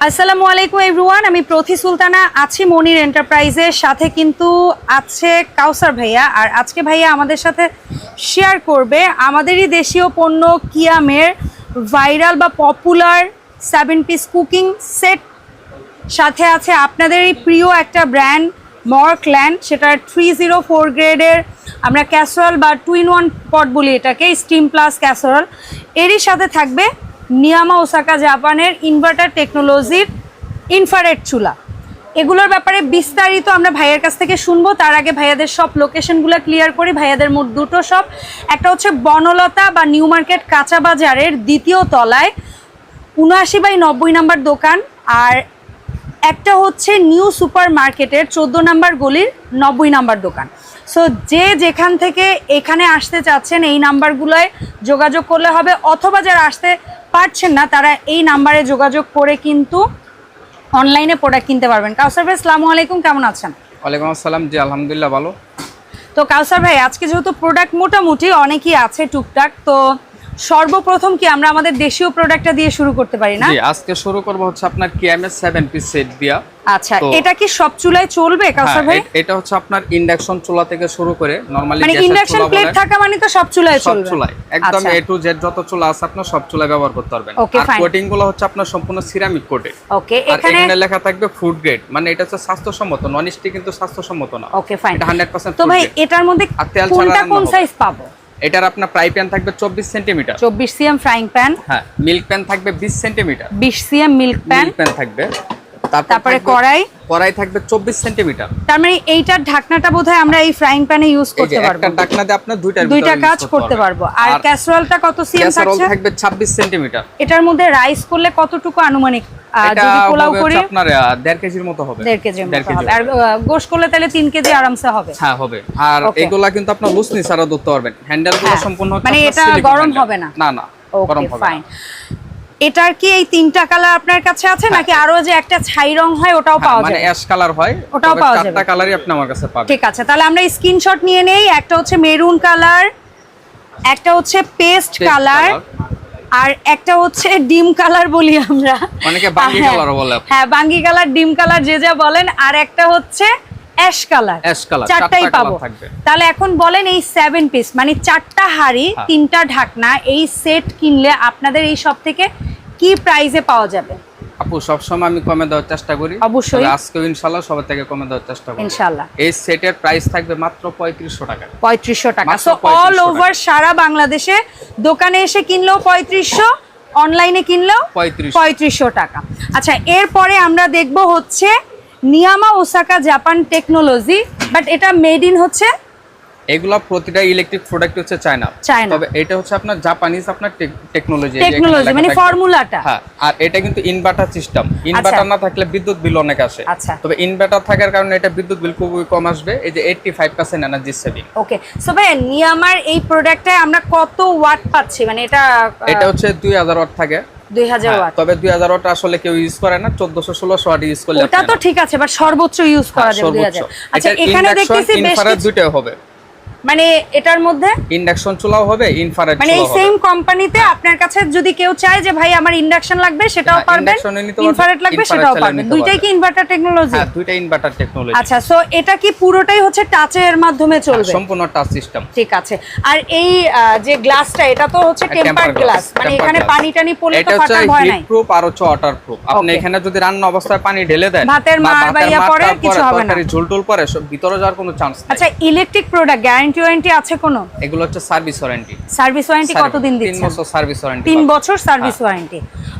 আসসালামু আলাইকুম এভরিওয়ান আমি প্রথি সুলতানা, আছি মনির এন্টারপ্রাইজের সাথে কিন্তু আছে কাউসার ভাইয়া। আর আজকে ভাইয়া আমাদের সাথে শেয়ার করবে আমাদেরই দেশীয় পণ্য কিয়ামের ভাইরাল বা popular seven piece cooking set সাথে আছে আপনাদেরই প্রিয় একটা ব্র্যান্ড মর্কল্যান্ড সেটা থ্রি জিরো ফোর গ্রেডের আমরা ক্যাসরল বা টু ইন ওয়ান পট বলি এটাকে স্টিম প্লাস ক্যাসরল এরই সাথে থাকবে নিয়ামা ওসাকা জাপানের ইনভার্টার টেকনোলজির ইনফারেট চুলা। এগুলোর ব্যাপারে বিস্তারিত আমরা ভাইয়ের কাছ থেকে শুনব। তার আগে ভাইয়াদের সব লোকেশনগুলো ক্লিয়ার করি। ভাইয়াদের মোট দুটো সব। একটা হচ্ছে বনলতা বা নিউ মার্কেট কাঁচা বাজারের দ্বিতীয় তলায়। উনআশি বাই নব্বই নাম্বার দোকান। আর একটা হচ্ছে নিউ সুপার মার্কেটের চোদ্দ নাম্বার গলির নব্বই নাম্বার দোকান। সো যে যেখান থেকে এখানে আসতে চাচ্ছেন, এই নাম্বারগুলোয় যোগাযোগ করলে হবে। অথবা যারা আসতে পারছেন না তারা এই নাম্বারে যোগাযোগ করে কিন্তু অনলাইনে প্রোডাক্ট কিনতে পারবেন। কাউসার ভাই আসসালামু আলাইকুম কেমন আছেন? ওয়ালাইকুম আসসালাম জি আলহামদুলিল্লাহ ভালো। তো কাউসার ভাই আজকে যেহেতু প্রোডাক্ট মোটামুটি অনেকই আছে টুকটাক তো সর্বপ্রথম কি আমরা আমাদের দেশীয় প্রোডাক্টটা দিয়ে শুরু করতে পারি না? জি আজকে শুরু করব হচ্ছে আপনার কিএমএস সেভেন পিস সেট দিয়া। আচ্ছা এটা কি সব চুলায় চলবে কাউসার হ্যাঁ ভাই এটা হচ্ছে আপনার ইন্ডাকশন চুলা থেকে শুরু করে নরমালি মানে ইন্ডাকশন প্লেট থাকা মানে তো সব চুলায় চলবে। সব চুলায়। একদম। এ টু জেড যত চুলা আছে আপনার সব চুলায় ব্যবহার করতে পারবেন। আর কোটিংগুলো হচ্ছে আপনার সম্পূর্ণ সিরামিক কোটে ওকে এখানে এখানে লেখা থাকবে ফুড গ্রেড মানে এটা হচ্ছে স্বাস্থ্যসম্মত নন স্টিক কিন্তু স্বাস্থ্যসম্মত না। ওকে ফাইন এটা 100% তো ভাই এটার মধ্যে কোনটা কোন সাইজ পাবো? এটার আপনার ফ্রাই প্যান থাকবে চব্বিশ সেন্টিমিটার চব্বিশ সিএম ফ্রাইং প্যান হ্যাঁ মিল্ক প্যান থাকবে বিশ সেন্টিমিটার বিশ CM milk pan milk pan থাকবে। তারপরে কড়াই কড়াই থাকবে চব্বিশ সেন্টিমিটার। তার মানে এইটার ঢাকনাটা বোধহয় আমরা এই ফ্রাইং প্যানে ইউজ করতে পারব। একটা ডাকনা দিয়ে আপনার দুইটার দুইটা কাজ করতে পারব। আর ক্যাসরোলটা কত সিএম ক্যাসারোল থাকবে 26 সেন্টিমিটার। এটার মধ্যে রাইস করলে কতটুকু আনুমানিক যদি পোলাও করি? আপনার আহ, দেড় কেজির মতো হবে। দেড় কেজির মতো হবে। আর গোশ করলে তাহলে তিন কেজি আরামসে হবে। হ্যাঁ হবে। আর এগুলা কিন্তু আপনার লুসনি ছাড়া ধরতে পারবেন। হ্যান্ডেলগুলো হ্যাঁ, সম্পূর্ণ মানে এটা গরম হবে না? না না গরম হবে ফাইন এটার কি এই তিনটা কালার আপনার কাছে আছে নাকি আরও যে একটা ছাই রং হয় ওটাও হ্যাঁ, পাওয়া মানে যাবে? অ্যাশ কালার হয় ওটাও পাওয়া চারটা যাবে। কালারই আপনি আমার কাছে পাবেন। ঠিক আছে তাহলে আমরা স্ক্রিনশট নিয়ে নেই একটা হচ্ছে মেরুন কালার একটা হচ্ছে পেস্ট কালার আর একটা হচ্ছে ডিম কালার বলি আমরা। অনেকে বাঙ্গি হ্যাঁ, কালারও বলে। হ্যাঁ বাঙ্গি কালার ডিম কালার যে যা বলেন আর একটা হচ্ছে অ্যাশ কালার। Ash color, চারটাই পাবো। তাহলে এখন বলেন এই সেভেন পিস মানে চারটা হাড়ি হ্যাঁ। তিনটা ঢাকনা এই সেট কিনলে আপনাদের এই সব থেকে কি প্রাইসে পাওয়া যাবে? আপু সবসময় আমি কমে দেওয়ার চেষ্টা করি। অবশ্যই। তবে আজকেও ইনশাল্লাহ সবার থেকে কমে দেওয়ার চেষ্টা করি ইনশাল্লাহ। এই সেটের প্রাইস থাকবে মাত্র পঁয়ত্রিশশো টাকা। পঁয়ত্রিশশো টাকা। সো অল ওভার সারা বাংলাদেশে দোকানে এসে কিনলেও পঁয়ত্রিশশো অনলাইনে কিনলেও 3500 পঁয়ত্রিশশো টাকা। আচ্ছা এরপরে আমরা দেখব হচ্ছে নিয়ামা ওসাকা জাপান টেকনোলজি বাট এটা মেড ইন হচ্ছে এগুলা প্রতিটা ইলেকট্রিক প্রোডাক্ট হচ্ছে চায়না। তবে এটা হচ্ছে আপনার জাপানিজ আপনার টেকনোলজি টেকনোলজি মানে ফর্মুলাটা হ্যাঁ আর এটা কিন্তু ইনভার্টার সিস্টেম ইনভার্টার না থাকলে বিদ্যুৎ বিল অনেক আসে। আচ্ছা। তবে ইনভার্টার থাকার কারণে এটা বিদ্যুৎ বিল খুবই কম আসবে। এই যে eighty five percent energy saving okay so ভাই নিয়ামার এই প্রোডাক্টে আমরা কত ওয়াট পাচ্ছি? মানে এটা এটা হচ্ছে দুই হাজার ওয়াট থাকে। দুই হাজার হ্যাঁ, ওয়াট। তবে দুই হাজার ওয়াট আসলে কেউ ইউজ করে না চোদ্দশো ষোলোশো ওয়াট ইউজ করলে ওটা তো ঠিক আছে বাট সর্বোচ্চ ইউজ করা যাবে হাজার। আচ্ছা এখানে দেখতেছি বেশ কিছু- হবে। মানে এটার মধ্যে? ইন্ডাকশন চুলাও হবে ইনফ্রারেড মানে এই সেম কোম্পানিতে আপনার কাছে যদি কেউ চায় যে ভাই আমার ইন্ডাকশন লাগবে সেটাও হ্যাঁ, পারবেন। ইনফ্রারেড লাগবে সেটাও পারবেন। দুইটাই কি ইনভার্টার টেকনোলজি হ্যাঁ দুইটা ইনভার্টার টেকনোলজি আচ্ছা সো এটা কি পুরোটাই হচ্ছে টাচের মাধ্যমে চলবে? সম্পূর্ণ টাচ সিস্টেম ঠিক আছে। আর এই যে গ্লাসটা এটা তো হচ্ছে টেম্পার গ্লাস মানে এখানে পানি টানি পড়লে তো ফাটার ভয় নাই। প্রুফ আর হচ্ছে ওয়াটার প্রুফ আপনি এখানে যদি রান্না অবস্থায় পানি ঢেলে দেন ভাতের মার বা ভাতের ইয়া মারটা পরে কিছু হবে না। ঝুলটুল পরে সব ভিতরে যাওয়ার কোনো চান্স নেই। আচ্ছা ইলেকট্রিক প্রোডাক্ট গ্যারান্টি ওয়ারেন্টি আছে কোনো? এগুলো হচ্ছে সার্ভিস ওয়ারেন্টি সার্ভিস ওয়ারেন্টি কতদিন দিচ্ছেন? বছর সার্ভিস ওয়ারেন্টি তিন বছর service warranty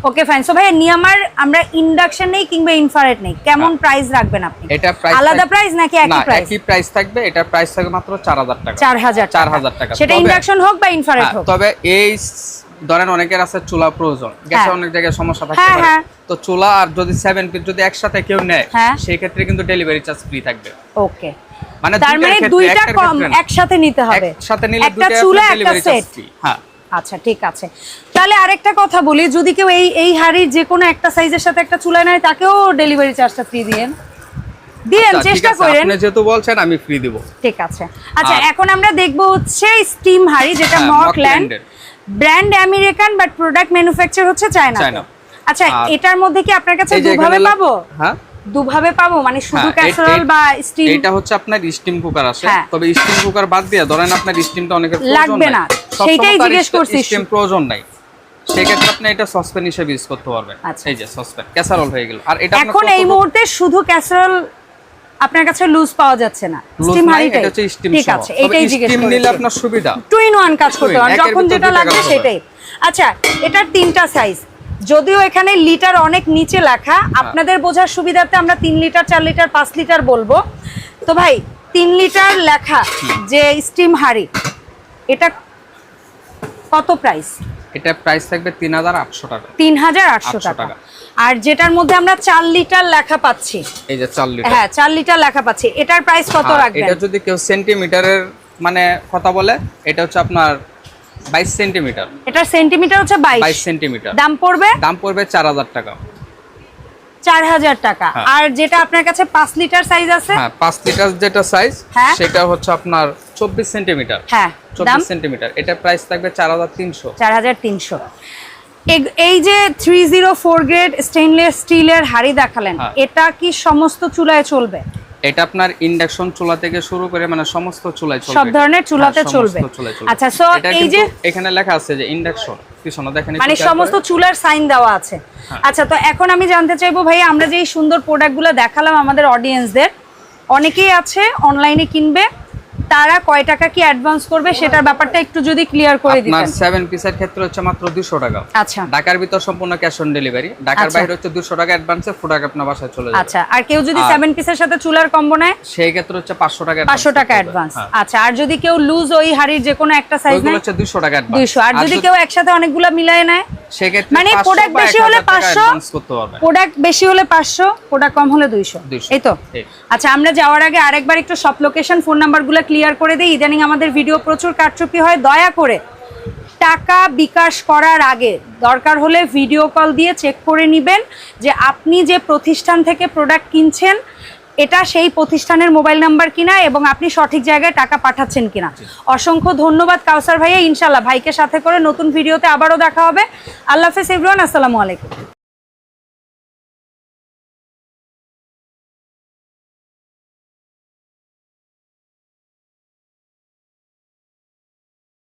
okay fine so ভাই নিয়ামার আমরা ইন্ডাকশন নেই কিংবা ইনফ্রারেড নেই। কেমন প্রাইস রাখবেন আপনি? এটা প্রাইস আলাদা প্রাইস নাকি একই প্রাইস একই প্রাইস থাকবে। এটার প্রাইস থাকবে মাত্র চার হাজার টাকা। চার হাজার চার হাজার টাকা। সেটা ইন্ডাকশন হোক বা ইনফ্রারেড হ্যাঁ, হোক। তবে এই ধরেন অনেকের আছে চুলা প্রয়োজন। গ্যাসে হ্যাঁ। অনেক জায়গায় সমস্যা থাকতে হ্যাঁ, পারে। তো চুলা আর যদি সেভেন পিস যদি একসাথে কেউ নেয়। সেই ক্ষেত্রে কিন্তু ডেলিভারি চার্জ ফ্রি থাকবে। ওকে মানে তার মানে দুইটা কম একসাথে নিতে হবে। একসাথে নিলে একটা চুলা একটা সেট হ্যাঁ। আচ্ছা ঠিক আছে। তাহলে আরেকটা কথা বলি যদি কেউ এই এই হাড়ির যে কোনো একটা সাইজের সাথে একটা চুলা নেয় তাকেও ডেলিভারি চার্জটা ফ্রি দিয়েন। দিয়েন আচ্ছা, চেষ্টা করেন। আপনি যেহেতু বলছেন আমি ফ্রি দিব। ঠিক আছে। আচ্ছা এখন আমরা দেখব হচ্ছে স্টিম হাড়ি যেটা মর্কল্যান্ড brand American but product manufacture হচ্ছে চায়না চায়না। আচ্ছা এটার মধ্যে কি আপনার কাছে দুভাবে পাবো? হ্যাঁ? দুভাবে পাবো? মানে শুধু ক্যাসারোল বা স্টিম এটা হচ্ছে আপনার স্টিম কুকার আছে। তবে স্টিম কুকার বাদ দিয়ে ধরেন আপনার স্টিমটা অনেকের লাগবে না। আর জিজ্ঞেস করছি। স্টিম প্রয়োজন নাই। সেক্ষেত্রে আপনি এটা সসপ্যান হিসেবে ইউজ করতে পারবেন। আচ্ছা। এই যে সসপ্যান ক্যাসারোল হয়ে গেল। আর এটা এখন এই মুহূর্তে শুধু ক্যাসারোল আপনার কাছে লুজ পাওয়া যাচ্ছে না। স্টিম হাঁড়িটাই। এটা হচ্ছে স্টিম ঠিক আছে এটাই জিজ্ঞেস স্টিম নিলে আপনার সুবিধা। টু ইন ওয়ান কাজ করতে পারেন যখন যেটা লাগবে সেটাই। আচ্ছা এটার তিনটা সাইজ যদিও এখানে লিটার অনেক নিচে লেখা হ্যাঁ। আপনাদের বোঝার সুবিধাতে আমরা তিন লিটার চার লিটার পাঁচ লিটার বলব। তো ভাই তিন লিটার লেখা যে স্টিম হাঁড়ি এটা কত প্রাইস এটা প্রাইস থাকবে তিন হাজার আটশো টাকা। তিন হাজার আটশো টাকা। আর যেটার মধ্যে আমরা চার লিটার লেখা পাচ্ছি। এই যে চার লিটার। হ্যাঁ চার লিটার লেখা পাচ্ছি। এটার প্রাইস কত রাখবেন? এটা যদি কেউ সেন্টিমিটারের মানে কথা বলে এটা হচ্ছে আপনার বাইশ সেন্টিমিটার। এটার সেন্টিমিটার হচ্ছে বাইশ। বাইশ সেন্টিমিটার। দাম পড়বে? দাম পড়বে চার হাজার টাকা। চার হাজার টাকা। হ্যাঁ। আর যেটা আপনার কাছে পাঁচ লিটার সাইজ আছে? হ্যাঁ পাঁচ লিটার যেটা সাইজ হ্যাঁ। সেটা হচ্ছে আপনার চব্বিশ সেন্টিমিটার। হ্যাঁ দাম? চব্বিশ সেন্টিমিটার। এটা প্রাইস থাকবে চার হাজার তিনশো। চার হাজার তিনশো। এই যে three zero four grade stainless স্টিলের হাড়ি দেখালেন হ্যাঁ। এটা কি সমস্ত চুলায় চলবে? এটা আপনার ইন্ডাকশন চুলা থেকে শুরু করে মানে সমস্ত চুলায় চলবে। সব ধরনের চুলাতে হ্যাঁ, চলবে। চুলায় চলবে। আচ্ছা সো এই যে এখানে লেখা আছে যে ইন্ডাকশন মানে সমস্ত চুলার সাইন দেওয়া আছে। হ্যাঁ। আচ্ছা তো এখন আমি জানতে চাইব ভাই আমরা যে এই সুন্দর প্রোডাক্টগুলো দেখালাম আমাদের অডিয়েন্সদের অনেকেই আছে অনলাইনে কিনবে তারা কয় টাকা কি অ্যাডভান্স করবে সেটার ব্যাপারটা একটু যদি ক্লিয়ার করে আপনার দিতেন। সেভেন পিসের ক্ষেত্রে হচ্ছে মাত্র দুশো টাকা। আচ্ছা। ঢাকার ভিতর সম্পূর্ণ ক্যাশ অন ডেলিভারি ঢাকার আচ্ছা। বাইরে হচ্ছে দুশো টাকা অ্যাডভান্সে প্রোডাক্ট আপনার বাসায় চলে যাবে। আচ্ছা আর কেউ যদি আর- সেভেন পিসের সাথে চুলার কম্বো নেয়? সেই ক্ষেত্রে হচ্ছে পাঁচশো টাকা পাঁচশো টাকা অ্যাডভান্স আচ্ছা আর যদি কেউ লুজ ওই হাড়ির যে কোনো একটা সাইজ নেয়? হচ্ছে দুশো টাকা অ্যাডভান্স দুইশো আর যদি কেউ একসাথে অনেকগুলো মিলায় নেয়? সেক্ষেত্রে মানে বেশি হলে টাকা 500 করতে হবে প্রোডাক্ট বেশি হলে পাঁচশো প্রোডাক্ট কম হলে দুইশো। 200 এই তো? আচ্ছা আমরা যাওয়ার আগে আরেকবার একটু সব লোকেশন ফোন নাম্বারগুলো ক্লিয়ার করে দিই। ইদানিং আমাদের ভিডিও প্রচুর হয় দয়া করে টাকা বিকাশ করার আগে দরকার হলে ভিডিও কল দিয়ে চেক করে নেবেন যে আপনি যে প্রতিষ্ঠান থেকে প্রোডাক্ট কিনছেন এটা সেই প্রতিষ্ঠানের মোবাইল নাম্বার কিনা এবং আপনি সঠিক জায়গায় টাকা পাঠাচ্ছেন কিনা। অসংখ্য ধন্যবাদ কাউসার ভাইয়া ইনশাল্লাহ ভাইকে সাথে করে নতুন ভিডিওতে আবারও দেখা হবে। আল্লাহ হাফেজ ইবরান আসসালামু আলাইকুম।